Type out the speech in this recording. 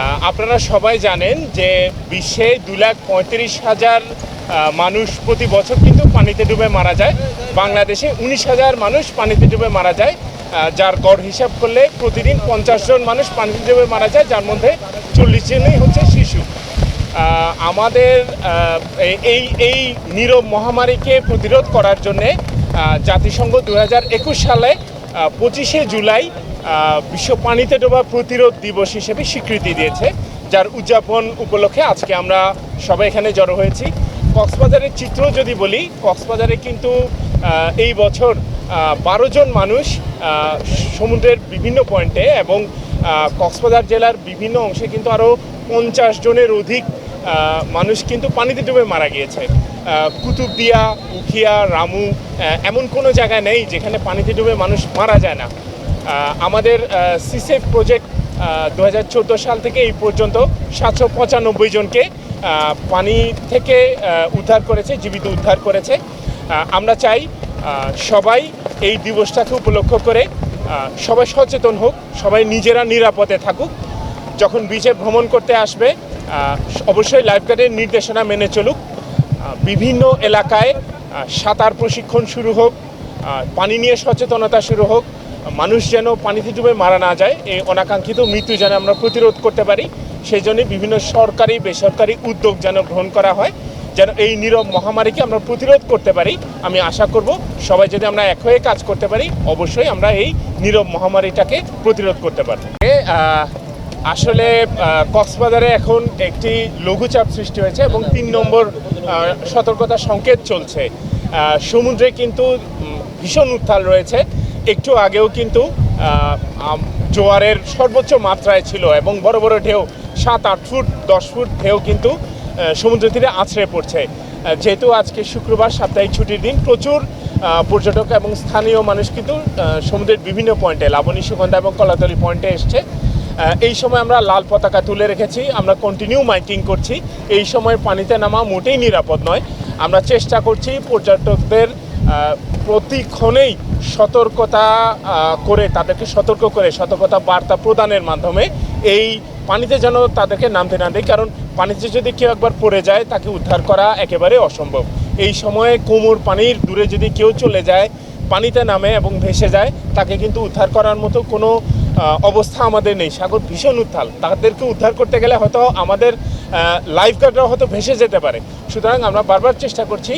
আপনারা সবাই জানেন যে বিশ্বে দু লাখ পঁয়ত্রিশ হাজার মানুষ প্রতি বছর কিন্তু পানিতে ডুবে মারা যায়। বাংলাদেশে উনিশ হাজার মানুষ পানিতে ডুবে মারা যায়। যার গড় হিসাব করলে প্রতিদিন পঞ্চাশ জন মানুষ পানিতে ডুবে মারা যায়, যার মধ্যে চল্লিশ জনই হচ্ছে শিশু। আমাদের এই- এই এই নীরব মহামারীকে প্রতিরোধ করার জন্যে জাতিসংঘ দু হাজার একুশ সালে পঁচিশে জুলাই বিশ্ব পানিতে ডোবা প্রতিরোধ দিবস হিসেবে স্বীকৃতি দিয়েছে, যার উদযাপন উপলক্ষে আজকে আমরা সবাই এখানে জড়ো হয়েছি। কক্সবাজারের চিত্র যদি বলি, কক্সবাজারে কিন্তু এই বছর বারো জন মানুষ সমুদ্রের বিভিন্ন পয়েন্টে এবং কক্সবাজার জেলার বিভিন্ন অংশে কিন্তু আরও পঞ্চাশ জনের অধিক মানুষ কিন্তু পানিতে ডুবে মারা গিয়েছে। কুতুবদিয়া, উখিয়া, রামু এমন কোনো জায়গায় নেই যেখানে পানিতে ডুবে মানুষ মারা যায় না। আমাদের সিসেফ প্রজেক্ট দু হাজার চোদ্দ সাল থেকে এই পর্যন্ত সাতশো পঁচানব্বই জনকে পানি থেকে উদ্ধার করেছে, জীবিত উদ্ধার করেছে। আমরা চাই সবাই এই দিবসটাকে উপলক্ষ করে সবাই সচেতন হোক, সবাই নিজেরা নিরাপদে থাকুক। যখন বিচে ভ্রমণ করতে আসবে অবশ্যই লাইফগার্ডের নির্দেশনা মেনে চলুক। বিভিন্ন এলাকায় সাঁতার প্রশিক্ষণ শুরু হোক পানি নিয়ে সচেতনতা শুরু হোক মানুষ যেন পানিতে ডুবে মারা না যায় এই অনাকাঙ্ক্ষিত মৃত্যু যেন আমরা প্রতিরোধ করতে পারি সেই জন্য বিভিন্ন সরকারি বেসরকারি উদ্যোগ যেন গ্রহণ করা হয় যেন এই নীরব মহামারীকে আমরা প্রতিরোধ করতে পারি। আমি আশা করব সবাই যদি আমরা এক হয়ে কাজ করতে পারি অবশ্যই আমরা এই নীরব মহামারীটাকে প্রতিরোধ করতে আহ, আসলে কক্সবাজারে এখন একটি লঘুচাপ সৃষ্টি হয়েছে এবং তিন নম্বর সতর্কতা সংকেত চলছে। সমুদ্রে কিন্তু ভীষণ উত্তাল রয়েছে। একটু আগেও কিন্তু জোয়ারের সর্বোচ্চ মাত্রায় ছিল এবং বড় বড় ঢেউ, সাত, আট ফুট, দশ ফুট ঢেউ কিন্তু সমুদ্র তীরে আছড়ে পড়ছে। যেহেতু আজকে শুক্রবার, সাপ্তাহিক ছুটির দিন, প্রচুর পর্যটক এবং স্থানীয় মানুষ কিন্তু সমুদ্রের বিভিন্ন পয়েন্টে, লাবণী, সুগন্ধা এবং কলাতলি পয়েন্টে এসছে। এই সময় আমরা লাল পতাকা তুলে রেখেছি, আমরা কন্টিনিউ মাইকিং করছি। এই সময় পানিতে নামা মোটেই নিরাপদ নয়। আমরা চেষ্টা করছি পর্যটকদের প্রতিক্ষণেই সতর্কতা করে, তাদেরকে সতর্ক করে, সতর্কতা বার্তা প্রদানের মাধ্যমে এই পানিতে যেন তাদেরকে নামতে না দেয়। কারণ পানিতে যদি কেউ একবার পড়ে যায়, তাকে উদ্ধার করা একেবারে অসম্ভব। এই সময়ে কোমর পানির দূরে যদি কেউ চলে যায়, পানিতে নামে এবং ভেসে যায়, তাকে কিন্তু উদ্ধার করার মতো কোনো অবস্থা আমাদের নেই। সাগর ভীষণ উত্থাল তাদেরকে উদ্ধার করতে গেলে হয়তো আমাদের লাইফ গার্ডরা হয়তো ভেসে যেতে পারে। সুতরাং আমরা বারবার চেষ্টা করছি